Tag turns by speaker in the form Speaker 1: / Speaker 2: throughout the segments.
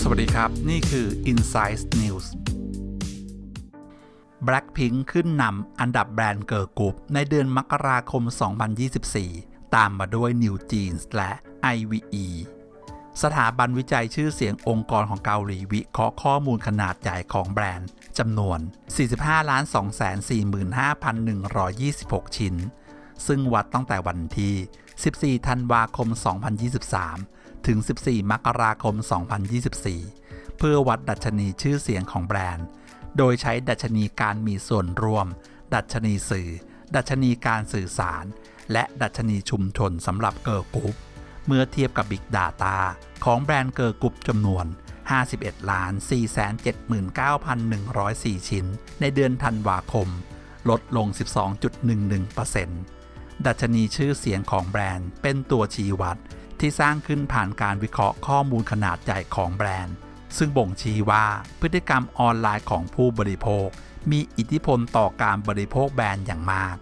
Speaker 1: สวัสดีครับ นี่คือ Insight News Blackpink ขึ้นนำอันดับแบรนด์เกิร์ลกรุ๊ปในเดือนมกราคม 2024 ตามมาด้วย New Jeans และ IVE สถาบันวิจัยชื่อเสียงองค์กรของเกาหลีวิเคราะห์ข้อมูลขนาดใหญ่ของแบรนด์จำนวน 45 245,126 ชิ้น ซึ่งวัดตั้งแต่วันที่ 14 ธันวาคม 2023 ถึง 14 มกราคม 2024 เพื่อวัดดัชนีชื่อเสียงของแบรนด์ โดยใช้ดัชนีการมีส่วนร่วม ดัชนีสื่อ ดัชนีการสื่อสาร และดัชนีชุมชนสำหรับเกิร์กรุ๊ปเมื่อเทียบกับ Big Data ของแบรนด์เกิร์กรุ๊ปจำนวน 51ล้าน479,104 ชิ้น ในเดือนธันวาคม ลดลง 12.11% ดัชนีชื่อเสียงของแบรนด์ เป็นตัวชี้วัด ที่สร้างขึ้นผ่านการวิเคราะห์ข้อมูลขนาดใหญ่ของแบรนด์ ซึ่งบ่งชี้ว่าพฤติกรรมออนไลน์ของผู้บริโภค มีอิทธิพลต่อการบริโภคแบรนด์อย่างมาก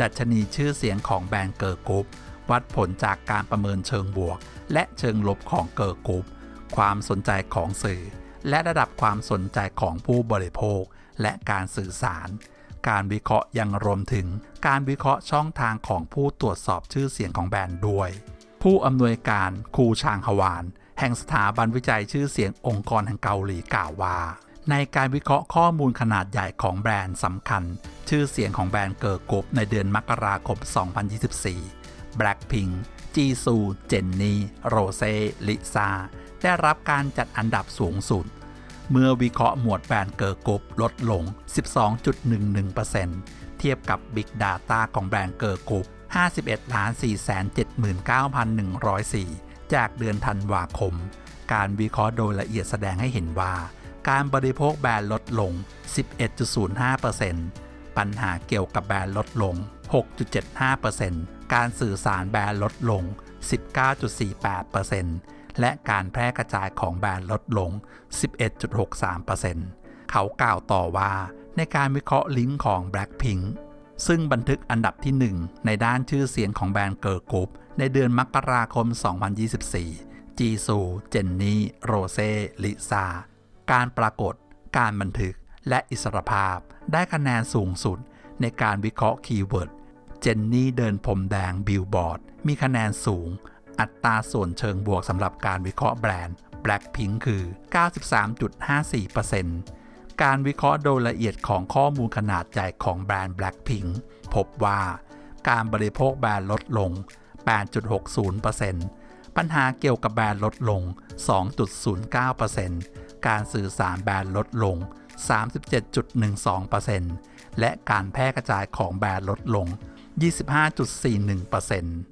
Speaker 1: ดัชนีชื่อเสียงของแบรนด์เกิร์กรุ๊ปวัดผลจากการประเมินเชิงบวก และเชิงลบของเกิร์กรุ๊ปความสนใจของสื่อ และระดับความสนใจของผู้บริโภค และการสื่อสาร การวิเคราะห์ยังรวมถึงการวิเคราะห์ช่องทางของผู้ตรวจสอบชื่อเสียงของแบรนด์ด้วย ผู้อำนวยการคูชางฮวาน แห่งสถาบันวิจัยชื่อเสียงองค์กรแห่งเกาหลีกล่าวว่า ในการวิเคราะห์ข้อมูลขนาดใหญ่ของแบรนด์สำคัญ ชื่อเสียงของแบรนด์เกิร์กรุ๊ปในเดือนมกราคม 2024 Blackpink จีซู เจนนี่ โรเซ ลิซา ได้รับการจัดอันดับสูงสุด เมื่อวิเคราะห์หมวดแบรนด์เกิร์กรุ๊ปลดลง 12.11%เทียบกับ Big Data ของแบรนด์เกิร์กรุ๊ป51ล้าน479,104 จากเดือนธันวาคม การวิเคราะห์โดยละเอียดแสดงให้เห็นว่า การบริโภคแบรนด์ลดลง 11.05%ปัญหาเกี่ยวกับแบรนด์ลดลง 6.75%การสื่อสารแบรนด์ลดลง 19.48% และการแพร่กระจายของแบรนด์ลดลง 11.63%เขากล่าวต่อว่าในการวิเคราะห์ลิงก์ของ Blackpink ซึ่งบันทึกอันดับที่ 1 ในด้านชื่อเสียงของแบรนด์เกิร์ลกรุ๊ปในเดือนมกราคม 2024 จีซู เจนนี่ โรเซ่ ลิซา การปรากฏ การบันทึก และอิสรภาพ ได้คะแนนสูงสุด ในการวิเคราะห์คีย์เวิร์ด เจนนี่เดินพรมแดงบิลบอร์ด มีคะแนนสูง อัตราส่วนเชิงบวกสำหรับการวิเคราะห์แบรนด์ Blackpink คือ 93.54%การวิเคราะห์โดยละเอียดของข้อมูลขนาดใหญ่ของแบรนด์ Blackpink พบว่าการบริโภคแบรนด์ลดลง 8.60%ปัญหาเกี่ยวกับแบรนด์ลดลง 2.09%การสื่อสารแบรนด์ลดลง 37.12%และการแพร่กระจายของแบรนด์ลดลง 25.41%